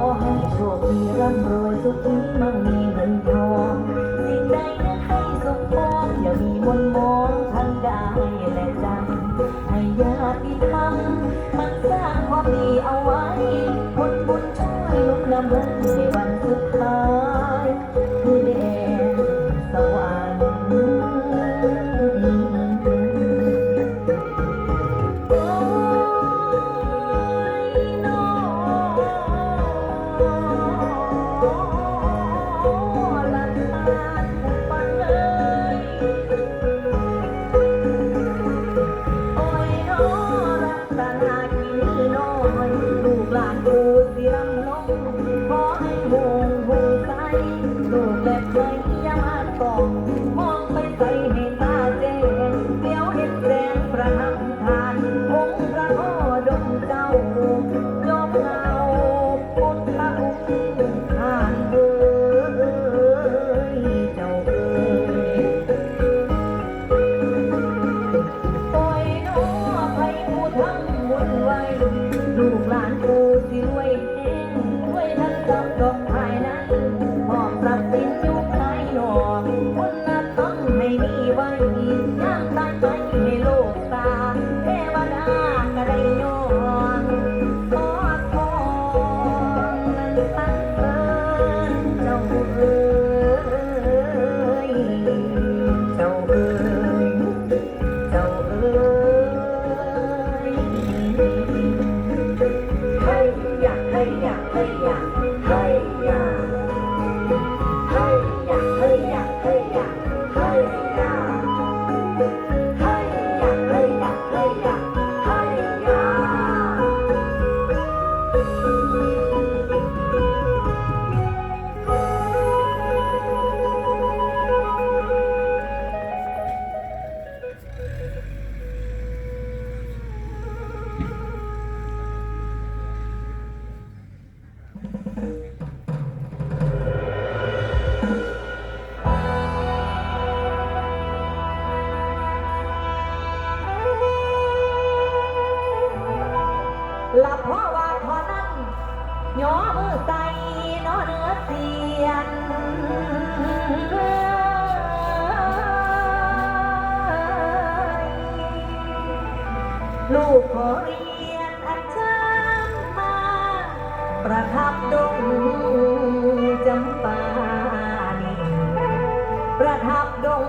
ขอให้โชคดีร่ำรวยสุขีมั่งมีเงินทองสิ่งใดนั้นให้สมปองอย่ามีมนมองทั้งได้และใจให้ญาติธรรมมันสร้างความดีเอาไว้บุญบุญช่วยลุกนำเงิในวันสุดท้าย คนละต้องให้มีไว้ย่างตายไปให้โลกตาเทวดากะไรย้อนขอพรนั้นสักเพิ่นเจ้าเอื้าเอ๋ย หลับเพราะว่าพอนั่งย้อมือใส่นอเนื้อเสียนลูกขอเรียนอาจารย์มา ประทับดงจำปานีประทับดง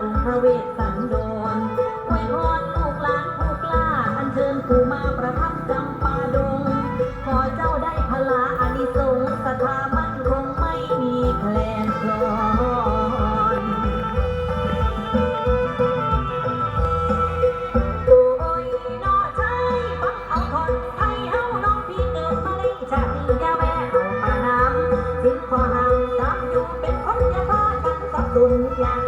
องค์พระเวทสังโดร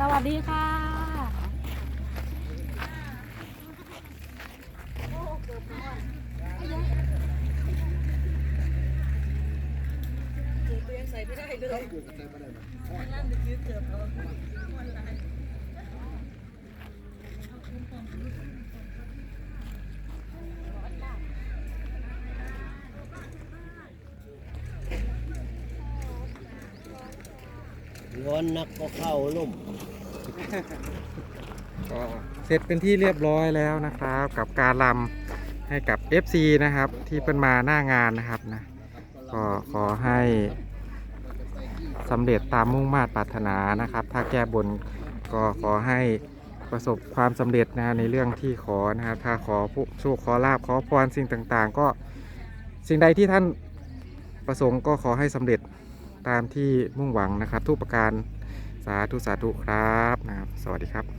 สวัสดีค่ะ ร้อนนักก็เข้าลุ่ม ก็เสร็จเป็นที่เรียบร้อยแล้วนะครับ กับการลำให้กับ FC นะครับ ที่เป็นมาหน้างานนะครับนะก็ขอให้สำเร็จตามมุ่งมา่ปรารถนานะครับ ถ้าแก้บนก็ขอให้ประสบความสำเร็จนะในเรื่องที่ขอนะครับถ้าขอผู้โชคขอลาบขอพรสิ่งต่างๆ ก็สิ่งใดที่ท่านประสงค์ก็ขอให้สำเร็จตามที่มุ่งหวังนะครับ ทุกประการาธุสาธุครับนะครับ สวัสดีครับ